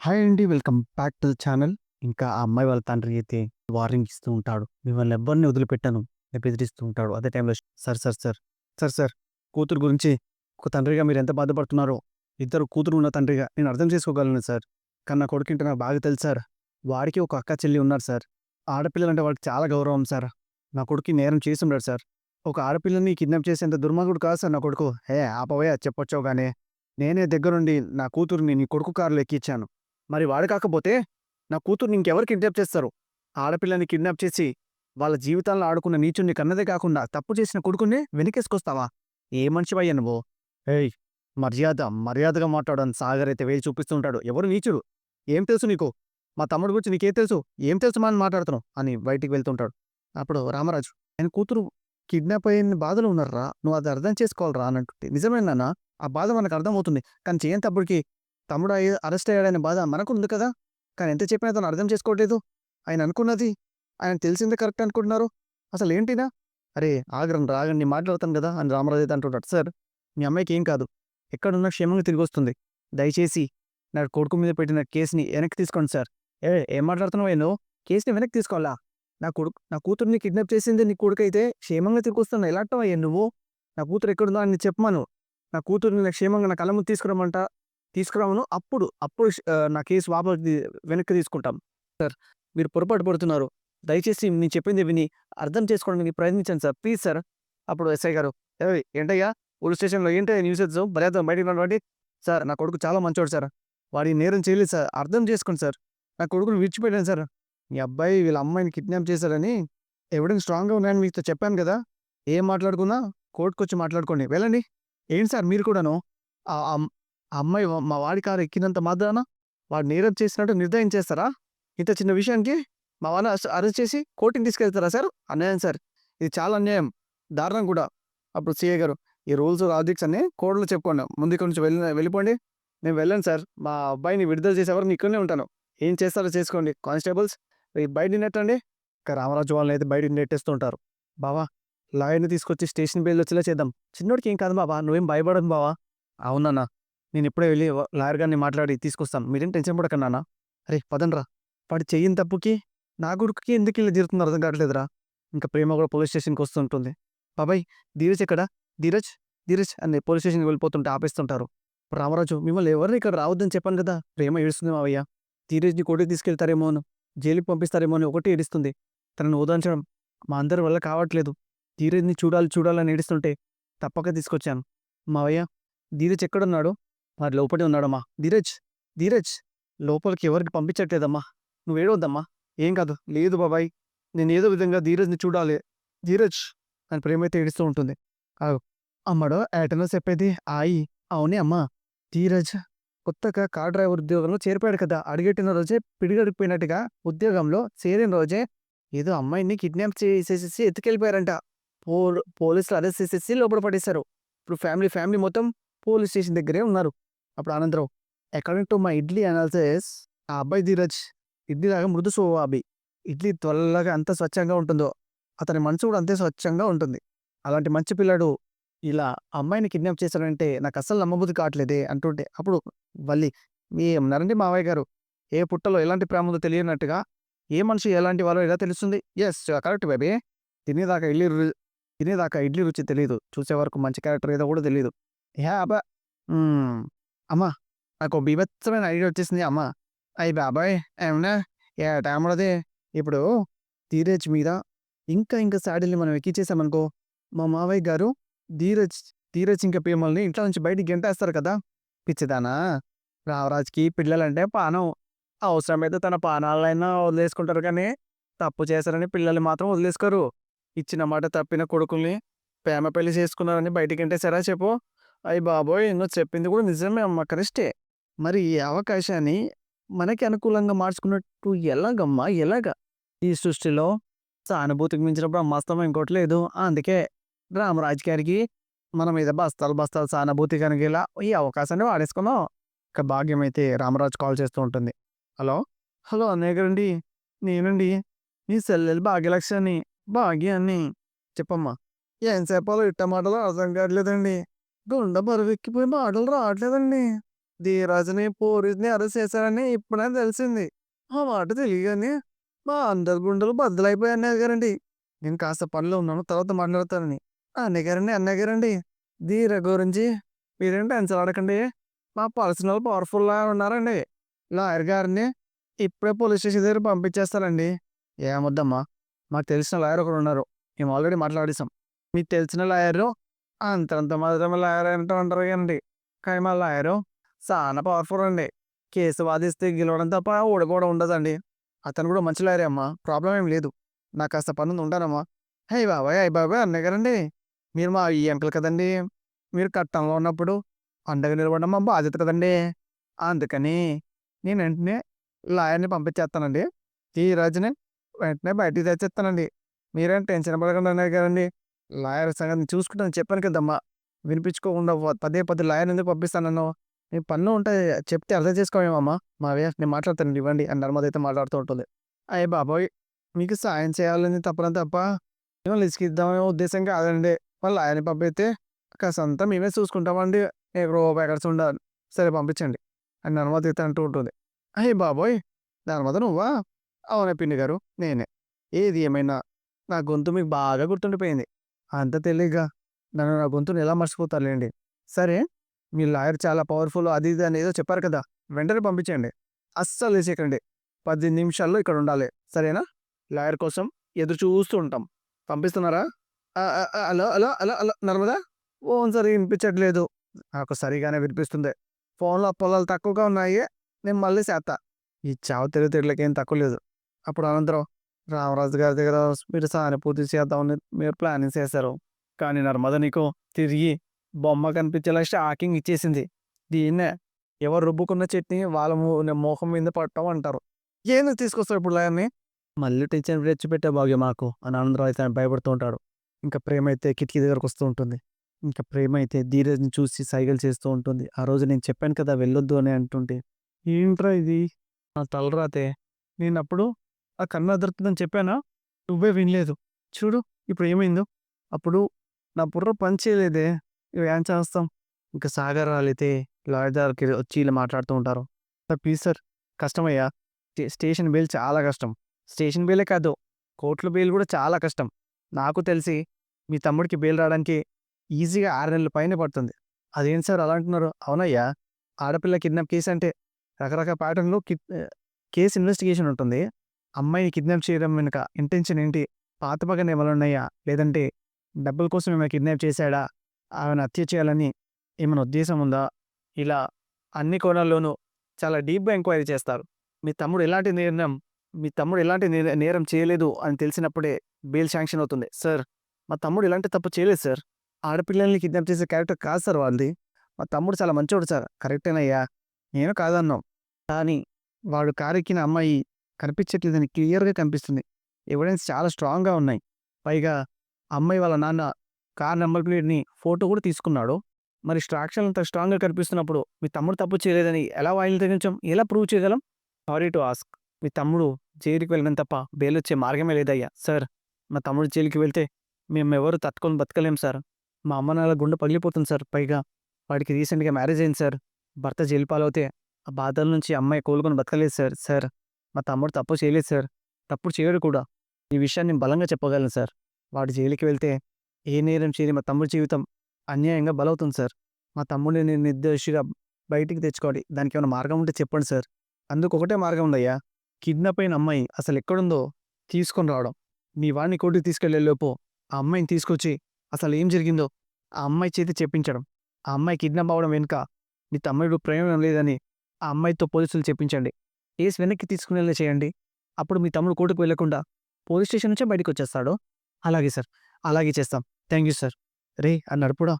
Hi అండి. Welcome back to the channel. ఇంకా ఆ అమ్మాయి వాళ్ళ తండ్రి అయితే వార్నింగ్ ఇస్తూ ఉంటాడు. మిమ్మల్ని ఎవరిని వదిలిపెట్టాను బెదిరిస్తూ ఉంటాడు. అదే టైంలో sir, sir, sir, sir, sir కూతురు గురించి ఒక తండ్రిగా మీరు ఎంత బాధపడుతున్నారో ఇద్దరు కూతురు ఉన్న తండ్రిగా నేను అర్థం చేసుకోగలను సార్. కానీ నా కొడుకంటే నాకు బాగా తెలుసు సార్. వాడికి ఒక అక్క చెల్లి ఉన్నారు సార్. ఆడపిల్లలంటే వాడికి చాలా గౌరవం సార్. నా కొడుకు నేరం చేసి ఉన్నాడు సార్. ఒక ఆడపిల్లని కిడ్నాప్ చేసేంత దుర్మార్గుడు కాదు సార్ నా కొడుకు. హే ఆపవయ్యా చెప్పొచ్చావు కానీ నేనే దగ్గరుండి నా కూతురుని నీ కొడుకు కారులో ఎక్కించాను. మరి వాడు కాకపోతే నా కూతుర్ని ఇంకెవరు కిడ్నాప్ చేస్తారు? ఆడపిల్లని కిడ్నాప్ చేసి వాళ్ళ జీవితాలను ఆడుకున్న నీచుణ్ణి కన్నదే కాకుండా తప్పు చేసిన కొడుకుని వెనకేసుకొస్తావా? ఏ మనిషివయ్యా నువ్వు? ఏయ్ మర్యాద మర్యాదగా మాట్లాడని సాగర్ అయితే వేలు చూపిస్తుంటాడు ఎవరు నీచుడు? ఏం తెలుసు నీకు? మా తమ్ముడు గురించి నీకేం తెలుసు? ఏం తెలుసు మా అని మాట్లాడుతున్నావు? అని బయటికి వెళ్తుంటాడు. అప్పుడు రామరాజు ఆయన కూతురు కిడ్నాప్ అయిన బాధలు ఉన్నారురా. నువ్వు అది అర్థం చేసుకోవాలరా అని అంటుంటే ఆ బాధ మనకు అర్థమవుతుంది. కానీ చేయని తప్పుడుకి తమ్ముడు అరెస్ట్ అయ్యాడనే బాధ మనకుంది కదా! కానీ ఎంత చెప్పినా తను అర్థం చేసుకోవట్లేదు. ఆయన అనుకున్నది ఆయన తెలిసిందే కరెక్ట్ అనుకుంటున్నారు. అసలేంటినా? అరే ఆగరండి ఆగండి మాట్లాడతాను కదా! అని రామరాజు అయితే అంటుంటాడు. సార్ మీ అమ్మాయికి ఏం కాదు. ఎక్కడున్నా క్షేమంగా తిరిగొస్తుంది. దయచేసి నా కొడుకు మీద పెట్టిన కేసుని వెనక్కి తీసుకోండి సార్. ఏ ఏం మాట్లాడుతున్నావు నేను కేసుని వెనక్కి తీసుకోవాలా? నా కొడుకు నా కూతుర్ని కిడ్నాప్ చేసింది నీ కొడుకైతే క్షేమంగా తిరిగొస్తున్నా ఎలా అంటావయ్యా నువ్వు? నా కూతురు ఎక్కడుందో అని చెప్పమను. నా కూతుర్ని క్షేమంగా నా కళ్ళ ముందు తీసుకురమ్మంట తీసుకురామను. అప్పుడు అప్పుడు నా కేసు వాపసు వెనక్కి తీసుకుంటాం. సార్ మీరు పొరపాటు పడుతున్నారు. దయచేసి నేను చెప్పింది విని అర్థం చేసుకోవడానికి ప్రయత్నించండి సార్. Please sir. అప్పుడు ఎస్ఐ గారు ఏంటయ్యా పోలీస్ స్టేషన్‌లో ఏంటయ్యా న్యూసెన్స్ మర్యాదగా బయటికి రండి. సార్ నా కొడుకు చాలా మంచోడు సార్. వాడి నేరం చేయలేదు సార్. అర్థం చేసుకోండి సార్. నా కొడుకుని విడిచిపెట్టాను సార్. మీ అబ్బాయి వీళ్ళ అమ్మాయిని కిడ్నాప్ చేశారని ఎవిడెన్స్ స్ట్రాంగ్‌గా ఉన్నాయని మీతో చెప్పాను కదా! ఏం మాట్లాడుకున్నా కోర్ట్‌కొచ్చి మాట్లాడుకోండి. వెళ్ళండి. ఏంటి సార్ మీరు కూడాను ఆ అమ్మాయి మా వాడి కారు ఎక్కినంత మాత్రాన వాడు నేరం చేసినట్టు నిర్ధారించేస్తారా? ఇంత చిన్న విషయానికి మా వాడిని అరెస్ట్ చేసి కోర్ట్‌కి తీసుకెళ్తారా సార్? అన్యాయం సార్. ఇది చాలా అన్యాయం. దారుణం కూడా. అప్పుడు సీఐ గారు ఈ రూల్స్ లాజిక్స్ అన్ని కోర్టులో చెప్పుకోండి. ముందు నుంచి వెళ్ళి వెళ్ళిపోండి. నేను వెళ్ళను సార్. మా అబ్బాయిని విడుదల చేసేవారు నేను ఇక్కడనే ఉంటాను. ఏం చేస్తారో చేసుకోండి. కానిస్టేబుల్స్ బయట నెట్టండి. ఇంకా రామరాజు వాళ్ళని అయితే బయట నెట్టేస్తూ ఉంటారు. బావా లాయర్‌ని తీసుకొచ్చి స్టేషన్ బెయిల్ వచ్చేలా చేద్దాం. చిన్నోడికి ఏం కాదు బావా. నువ్వేం భయపడదు బావా. అవునన్నా. నేను ఇప్పుడే వెళ్ళి లాయర్ గారిని మాట్లాడి తీసుకొస్తాను. మీరేం టెన్షన్ పడకన్నానా అరే అరేయ్ పదండ్రా. వాడు చెయ్యని తప్పుకి నా కొడుకుకి ఎందుకు ఇలా జరుగుతుందో అర్థం కావట్లేదురా. ఇంకా ప్రేమ కూడా పోలీస్ స్టేషన్‌కి వస్తుంటుంది. బాబాయ్ ధీరజ్ ఎక్కడ? ధీరజ్ ధీరజ్ అని పోలీస్ స్టేషన్‌కి వెళ్ళిపోతుంటే ఆపేస్తుంటారు. రామరాజు మిమ్మల్ని ఎవరిని ఇక్కడ రావద్దని చెప్పాను కదా! ప్రేమ ఏడుస్తుంది మావయ్య. ధీరజ్‌ని కొడుకు తీసుకెళ్తారేమో అని జైలుకి పంపిస్తారేమో అని ఒకటి ఏడుస్తుంది. తనని ఓదార్చడం మా అందరి వల్ల కావట్లేదు. ధీరజ్‌ని చూడాలి చూడాలని ఏడుస్తుంటే తప్పక తీసుకొచ్చాను. మావయ్య ధీరజ్ ఎక్కడున్నాడు? మరి లోపలే ఉన్నాడమ్మా. ధీరజ్ ధీరజ్ లోపలికి ఎవరికి పంపించట్లేదమ్మా. నువ్వు ఏడవద్దమ్మా. ఏం కాదు. లేదు బాబాయ్. నేను ఏదో విధంగా ధీరజ్‌ని చూడాలి. ధీరజ్ అని ప్రేమ ఏడుస్తూ ఉంటుంది. అమ్మడో ఏటనో చెప్పేది ఆయి. అవునే అమ్మా. ధీరజ్ కొత్తగా కార్ డ్రైవర్ ఉద్యోగంలో చేరిపోయాడు కదా! అడిగెట్టిన రోజే పిడిగడిపోయినట్టుగా ఉద్యోగంలో చేరిన రోజే ఏదో అమ్మాయిని కిడ్నాప్ చేసేసేసి ఎత్తుకెళ్ళిపోయారంట. పోలీసులు అరెస్ట్ చేసేసి లోపల పడేశారు. ఇప్పుడు ఫ్యామిలీ ఫ్యామిలీ మొత్తం పోలీస్ స్టేషన్ దగ్గరే ఉన్నారు. అప్పుడు Anandarao according to my idli analysis ఆ అబ్బాయి ధీరజ్ ఇడ్లీ లాగా మృదు స్వభావి. ఇడ్లీ త్వరలాగా ఎంత స్వచ్ఛంగా ఉంటుందో అతని మనసు కూడా అంతే స్వచ్ఛంగా ఉంటుంది. అలాంటి మంచి పిల్లాడు ఇలా అమ్మాయిని కిడ్నాప్ చేశాడంటే నాకు అస్సలు నమ్మబుద్ధి కావట్లేదే అంటుంటే అప్పుడు వల్లి నరండి మావయ్య గారు. ఏ పుట్టలో ఎలాంటి ప్రేమ ఉందో తెలియనట్టుగా ఏ మనిషి ఎలాంటి వాళ్ళో ఎలా తెలుస్తుంది? Yes correct baby. తినేదాకా ఇడ్లీ రుచి తినేదాకా ఇడ్లీ రుచి తెలియదు చూసే వరకు మంచి క్యారెక్టర్ ఏదో కూడా తెలియదు యా అబ్బా! అమ్మా నాకు బీభత్సమైన ఐడియా వచ్చేసింది అమ్మా. అయ్యి బాబాయ్ ఏమన్నా ఏటాముడది ఇప్పుడు ధీరజ్ మీద ఇంకా ఇంకా శాడిల్ని మనం ఎక్కించేసామనుకో మా మావయ్య గారు ధీరజ్ ధీరజ్ ఇంకా ప్రేమల్ని ఇంట్లో నుంచి బయటికి గెంటేస్తారు కదా! పిచ్చిదానా! రావరాజ్కి పిల్లలంటే పానం. అవసరమైతే తన పానాలైనా వదిలేసుకుంటారు కానీ తప్పు చేశారని పిల్లల్ని మాత్రం వదిలేసుకోరు. ఇచ్చిన మాట తప్పిన కొడుకుల్ని ప్రేమ పెళ్ళి చేసుకున్నారని బయటికి గెంటేశారా చెప్పు? అయ్యి బాబోయ్! ఎన్నో చెప్పింది కూడా నిజమే అమ్మా కరెస్టే. మరి ఈ అవకాశాన్ని మనకి అనుకూలంగా మార్చుకున్నట్టు ఎలాగమ్మా ఎలాగ ఈ సృష్టిలో సానుభూతికి మించినప్పుడు బ్రహ్మాస్త్రం ఇంకోటి లేదు. అందుకే రామరాజ్ గారికి మన మీద బస్తాలు బస్తాలు సానుభూతి కలిగేలా ఈ అవకాశాన్ని వాడేసుకున్నాం ఇక భాగ్యం అయితే రామరాజు కాల్ చేస్తూ ఉంటుంది. హలో! హలో అన్నయ్య గారండి. నేనండి. నీ సెల్లెలు భాగ్యలక్ష్యాన్ని భాగ్యాన్ని. చెప్పమ్మా. ఎంతసేపాలో ఇట్ట మాటలో అర్థం కావట్లేదండి. గుండ బరువెక్కిపోయి మాటలు రావట్లేదండి. ధీరాజుని పోలీస్ని అరెస్ట్ చేశారని ఇప్పుడే తెలిసింది. ఆ మాట తెలియగానే మా అందరి గుండెలు బద్దలైపోయి అన్నయ్య గారండి. నేను కాస్త పనిలో ఉన్నాను తర్వాత మాట్లాడతానని అన్నయ్య గారండి అన్నయ్య గారండి. ధీర గురించి మీరేం టెన్షన్ ఆడకండి మా పర్సనల్ పవర్ఫుల్లా ఉన్నారండి. లాయర్ గారిని ఇప్పుడే పోలీస్ స్టేషన్ దగ్గర పంపించేస్తారండి. ఏమొద్దమ్మా? మాకు తెలిసిన లాయర్ ఒకరు ఉన్నారు మేము ఆల్రెడీ మాట్లాడేసాం మీకు తెలిసిన లాయరు అంతంత మాత్రమే లాయర్ అంటే ఉంటారు కదండి. కానీ మా లాయరు చాలా పవర్ఫుల్ అండి. కేసు వాదిస్తే గెలవడం తప్ప ఓడిపోవడం ఉండదండి. అతను కూడా మంచి లాయరే అమ్మా. ప్రాబ్లం ఏం లేదు. నాకు కాస్త పని ఉంది ఉంటానమ్మా. హే బాబాయ్ అయ్య బాబాయ్ అన్నయ్య గారండి. మీరు మా ఈ అంకుల్ కదండి. మీరు కట్టంలో ఉన్నప్పుడు అండగా నిలబడడం మా బాధ్యత కదండి. అందుకని నేను వెంటనే లాయర్ని పంపించేస్తానండి. ఈ రోజునే వెంటనే బయటికి తెచ్చేస్తానండి. మీరేం టెన్షన్ పడకండి అన్నయ్య గారండి. లాయర్ సంగతి చూసుకుంటాను చెప్పాను కదమ్మా. వినిపించుకోకుండా పదే పదే లాయర్ ఎందుకు పంపిస్తానన్నో నీ పన్ను ఉంటాయి చెప్తే అర్థం చేసుకోవేమమ్మా. మావే నేను మాట్లాడతాను. ఇవ్వండి. అని నర్మద అయితే మాట్లాడుతూ ఉంటుంది. అయ్య బాబోయ్! మీకు సాయం చేయాలని తప్పన తప్ప లిస్క్ ఇద్దామనే ఉద్దేశం కాదండి. మళ్ళీ లాయర్ని పంపిస్తే కాసంతా మేమే చూసుకుంటామండి. ఎక్కడో రూపాయి ఎక్కడ ఉండాలి. సరే పంపించండి. అని నర్మద అయితే అంటూ ఉంటుంది. అయ్య బాబోయ్! నర్మద నువ్వా? అవునా పిండి గారు నేనే. ఏది ఏమైనా నా గొంతు మీకు బాగా గుర్తుండిపోయింది. అంత తెలియగా నన్ను నా గొంతుని ఎలా మర్చిపోతారులేండి. సరే మీ లాయర్ చాలా పవర్ఫుల్ అది ఇది అని ఏదో చెప్పారు కదా వెంటనే పంపించండి. అస్సలు వేసేయకండి పది నిమిషాల్లో ఇక్కడ ఉండాలి. సరేనా? లాయర్ కోసం ఎదురు చూస్తూ ఉంటాం. పంపిస్తున్నారా? అలా అలా అలా అలా నర్మదా? ఫోన్ సరిగా వినిపించట్లేదు. నాకు సరిగానే వినిపిస్తుంది. ఫోన్లో పొలాలు తక్కువగా ఉన్నాయి నేను మళ్ళీ చేస్తా ఈ చావు తెలివితేటలకేం ఏం తక్కువ లేదు. అప్పుడు అనంతరం రామరాజు గారి దగ్గర మీరు సానుభూతి చేద్దామని మీరు ప్లానింగ్ చేశారు. కానీ నర్మద నీకు తిరిగి బొమ్మ కనిపించేలా షాకింగ్ ఇచ్చేసింది. దీన్నే ఎవరు రుబ్బుకున్న చట్నీ వాళ్ళ మోహం మీద పట్టడం అంటారు. ఏంది తీసుకొస్తావు ఇప్పుడు లేని మళ్ళీ టెన్షన్ రెచ్చిపెట్టే భాగ్యం మాకు అని ఆనందరావు అయితే భయపడుతూ ఉంటాడు. ఇంకా ప్రేమ అయితే కిటికీ దగ్గరకు వస్తూ ఉంటుంది. ఇంకా ప్రేమ అయితే ధీరజ్ని చూసి సైగలు చేస్తూ ఉంటుంది. ఆ రోజు నేను చెప్పాను కదా వెళ్ళొద్దు అని అంటుంటే ఏంట్రా ఇది? నా తలరాతే. నేను అప్పుడు ఆ కన్ను అదరుతుందని చెప్పానా? నువ్వే వినలేదు. చూడు ఇప్పుడు ఏమైందో. అప్పుడు నా బుర్ర పని చేయలేదే. ఇక ఏం చేస్తాం? ఇంకా సాగర్ వాళ్ళైతే లాయర్ దగ్గరికి వచ్చి ఇలా మాట్లాడుతూ ఉంటారు. సార్ ప్లీజ్ సార్ కష్టమయ్యా. స్టేషన్ బెయిల్ చాలా కష్టం. స్టేషన్ బెయిలే కాదు కోర్టుల బెయిల్ కూడా చాలా కష్టం. నాకు తెలిసి మీ తమ్ముడికి బెయిల్ రావడానికి ఈజీగా ఆరు నెలల పైన పడుతుంది. అదేం సార్ అలా అంటున్నారు? అవునయ్యా. ఆడపిల్ల కిడ్నాప్ కేసు అంటే రకరకాల ప్యాటర్న్లో కి కేసు ఇన్వెస్టిగేషన్ ఉంటుంది. అమ్మాయిని కిడ్నాప్ చేయడం వెనుక ఇంటెన్షన్ ఏంటి? పాత పగన ఉన్నాయా? లేదంటే డబ్బుల కోసం ఏమైనా కిడ్నాప్ చేశాడా? ఆమెను హత్య చేయాలని ఏమైనా ఉద్దేశం ఉందా? ఇలా అన్ని కోణాల్లోనూ చాలా డీప్గా ఎంక్వైరీ చేస్తారు. మీ తమ్ముడు ఎలాంటి నిర్ణయం మీ తమ్ముడు ఎలాంటి నేరం చేయలేదు అని తెలిసినప్పుడే బెయిల్ శాంక్షన్ అవుతుంది. సార్ మా తమ్ముడు ఎలాంటి తప్పు చేయలేదు సార్. ఆడపిల్లల్ని కిడ్నాప్ చేసే క్యారెక్టర్ కాదు సార్ వాళ్ళది. మా తమ్ముడు చాలా మంచోడు సార్. కరెక్టేనయ్యా. నేను కాదన్నాం. కానీ వాడు కారెక్కిన అమ్మాయి కనిపించట్లేదని క్లియర్గా కనిపిస్తుంది. ఎవిడెన్స్ చాలా స్ట్రాంగ్గా ఉన్నాయి. పైగా అమ్మాయి వాళ్ళ నాన్న కార్ నెంబర్ ప్లేట్ని ఫోటో కూడా తీసుకున్నాడు. మరి స్ట్రాక్షన్ అంత స్ట్రాంగ్గా కనిపిస్తున్నప్పుడు మీ తమ్ముడు తప్పు చేయలేదని ఎలా వాయిల్ తెగించాం ఎలా ప్రూవ్ చేయగలం? Sorry to ask. మీ తమ్ముడు జైలుకి వెళ్ళడం తప్ప బెయిల్ వచ్చే మార్గమే లేదయ్యా. సార్ మా తమ్ముడు జైలుకి వెళ్తే మేము ఎవరు తట్టుకొని బతకలేం సార్. మా అమ్మ నాన్న గుండె పగిలిపోతుంది సార్. పైగా వాడికి రీసెంట్గా మ్యారేజ్ అయింది సార్. భర్త జైలు పాలవుతే ఆ బాధల నుంచి అమ్మాయి కోలుకొని బతకలేదు సార్. సార్ మా తమ్ముడు తప్పు చేయలేదు సార్. తప్పుడు చేయడు కూడా. ఈ విషయాన్ని నేను బలంగా చెప్పగలను సార్. వాడు జైలుకి వెళ్తే ఏ నేరం చేయని మా తమ్ముడి జీవితం అన్యాయంగా బలవుతుంది సార్. మా తమ్ముడిని నేను నిర్దోషిగా బయటికి తెచ్చుకోవాలి. దానికి ఏమైనా మార్గం ఉంటే చెప్పండి సార్. అందుకు ఒకటే మార్గం ఉందయ్యా కిడ్నాప్ అయిన అమ్మాయి అసలు ఎక్కడుందో తీసుకొని రావడం. మీ వాడిని కోర్టుకి తీసుకెళ్ళే లోపు ఆ అమ్మాయిని తీసుకొచ్చి అసలు ఏం జరిగిందో ఆ అమ్మాయి చేతి చెప్పించడం. ఆ అమ్మాయి కిడ్నాప్ అవ్వడం వెనుక మీ తమ్ముడు ప్రయోజనం లేదని ఆ అమ్మాయితో పోలీసులు చెప్పించండి. కేసు వెనక్కి తీసుకునేలా చేయండి. అప్పుడు మీ తమ్ముడు కోర్టుకు వెళ్ళకుండా పోలీస్ స్టేషన్ నుంచే బయటకు వచ్చేస్తాడు. అలాగే సార్. అలాగే చేస్తాం. Thank you sir. రే ఆ నడుపుడా.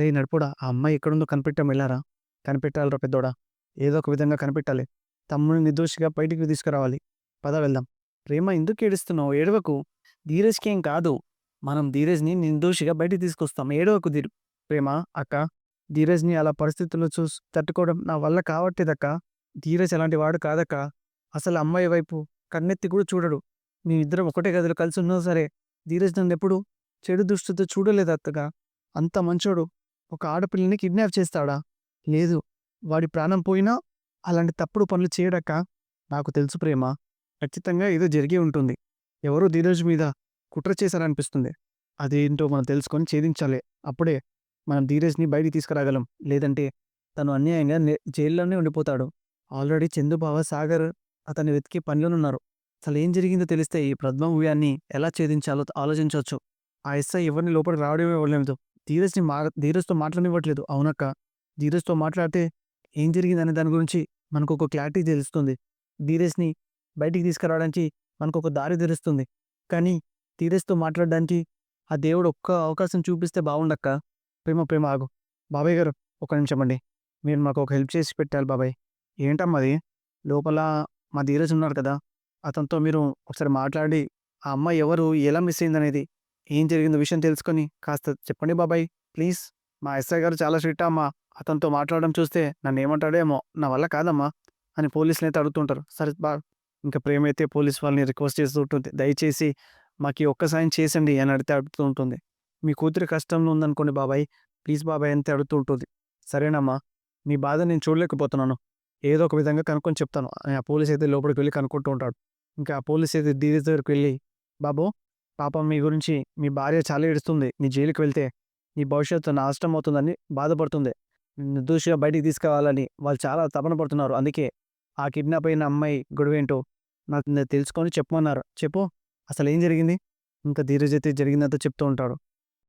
రే నడుపుడా. ఆ అమ్మాయి ఎక్కడుందో కనిపెట్టాం వెళ్ళారా? కనిపెట్టాలరా పెద్దోడా. ఏదో ఒక విధంగా కనిపెట్టాలి. తమ్ముడిని నిర్దోషిగా బయటికి తీసుకురావాలి. పద వెళ్దాం. ప్రేమ ఎందుకు ఏడుస్తున్నావు? ఏడవకు. ధీరజ్కి ఏం కాదు. మనం ధీరజ్ని నిర్దోషిగా బయటికి తీసుకొస్తాం. ఏడవకు ధీరు. ప్రేమ అక్క ధీరజ్ని అలా పరిస్థితుల్లో చూసి తట్టుకోవడం నా వల్ల కావట్లేదక్క. ధీరజ్ అలాంటి వాడు కాదక్క. అసలు అమ్మాయి వైపు కన్నెత్తి కూడా చూడడు. మేమిద్దరం ఒకటే గదిలో కలిసి ఉన్నా సరే ధీరజ్ నన్ను ఎప్పుడు చెడు దృష్టితో చూడలేదు అత్తగా. అంత మంచోడు. ఒక ఆడపిల్లని కిడ్నాప్ చేస్తాడా? లేదు. వాడి ప్రాణం పోయినా అలాంటి తప్పుడు పనులు చేయడక్క. నాకు తెలుసు ప్రేమ. ఖచ్చితంగా ఏదో జరిగి ఉంటుంది. ఎవరో ధీరజ్ మీద కుట్ర చేశారనిపిస్తుంది. అదేంటో మనం తెలుసుకొని ఛేదించాలి. అప్పుడే మనం ధీరజ్ని బయటికి తీసుకురాగలం. లేదంటే తను అన్యాయంగా జైల్లోనే ఉండిపోతాడు. ఆల్రెడీ చందుబావ సాగర్ అతన్ని వెతికి పనిలోనున్నారు అసలు ఏం జరిగిందో తెలిస్తే ఈ పద్మ ఉయాన్ని ఎలా ఛేదించాలో ఆలోచించవచ్చు. ఆ ఎస్ఐ ఎవరిని లోపలికి రావడమే ఇవ్వలేదు ధీరజ్ని మా ధీరజ్తో మాట్లాడనివ్వట్లేదు. అవునక్క. ధీరజ్తో మాట్లాడితే ఏం జరిగిందనే దాని గురించి మనకు ఒక క్లారిటీ తెలుస్తుంది. ధీరజ్ని బయటికి తీసుకురావడానికి మనకు ఒక దారి తెరుస్తుంది కానీ ధీరజ్తో మాట్లాడడానికి ఆ దేవుడు ఒక్క అవకాశం చూపిస్తే బాగుండక్క ప్రేమ ప్రేమ ఆగు. బాబాయ్ గారు ఒక నిమిషం అండి. మీరు మాకు ఒక హెల్ప్ చేసి పెట్టాలి బాబాయ్. ఏంటమ్మా అది? లోపల మా ధీరజ్ ఉన్నారు కదా అతనితో మీరు ఒకసారి మాట్లాడి ఆ అమ్మాయి ఎవరు ఎలా మిస్ అయిందనేది ఏం జరిగిందో విషయం తెలుసుకొని కాస్త చెప్పండి బాబాయ్ ప్లీజ్. మా ఎస్ఐ గారు చాలా స్ట్రిక్ట్ అమ్మా అతనితో మాట్లాడడం చూస్తే నన్ను ఏమంటాడేమో నా వల్ల కాదమ్మా అని పోలీసులు అయితే అడుగుతుంటారు. సరే బా ఇంకా ప్రేమ అయితే పోలీస్ వాళ్ళని రిక్వెస్ట్ చేస్తూ ఉంటుంది. దయచేసి మాకు ఈ ఒక్క సాయం చేసండి అని అడిగితే అడుగుతూ ఉంటుంది. మీ కూతురి కష్టంలో ఉందనుకోండి బాబాయ్ ప్లీజ్ బాబాయ్ అంతే అడుగుతూ ఉంటుంది. సరేనమ్మా మీ బాధ నేను చూడలేకపోతున్నాను. ఏదో ఒక విధంగా కనుక్కొని చెప్తాను. ఆ పోలీస్ అయితే లోపలికి వెళ్ళి కనుక్కుంటూ ఉంటాడు. ఇంకా ఆ పోలీస్ అయితే ధీరజ్ దగ్గరికి వెళ్ళి బాబు పాపం మీ గురించి మీ భార్య చాలా ఏడుస్తుంది. నీ జైలుకి వెళ్తే నీ భవిష్యత్తు నాశనం అవుతుందని బాధపడుతుంది. నిర్దోషిగా బయటికి తీసుకురావాలని వాళ్ళు చాలా తపన పడుతున్నారు. అందుకే ఆ కిడ్నాప్ అయిన అమ్మాయి గొడవేంటో నాకు తెలుసుకొని చెప్పమన్నారు. చెప్పు అసలు ఏం జరిగింది? ఇంకా ధీరజ్ అయితే జరిగిందంతా చెప్తూ ఉంటాడు.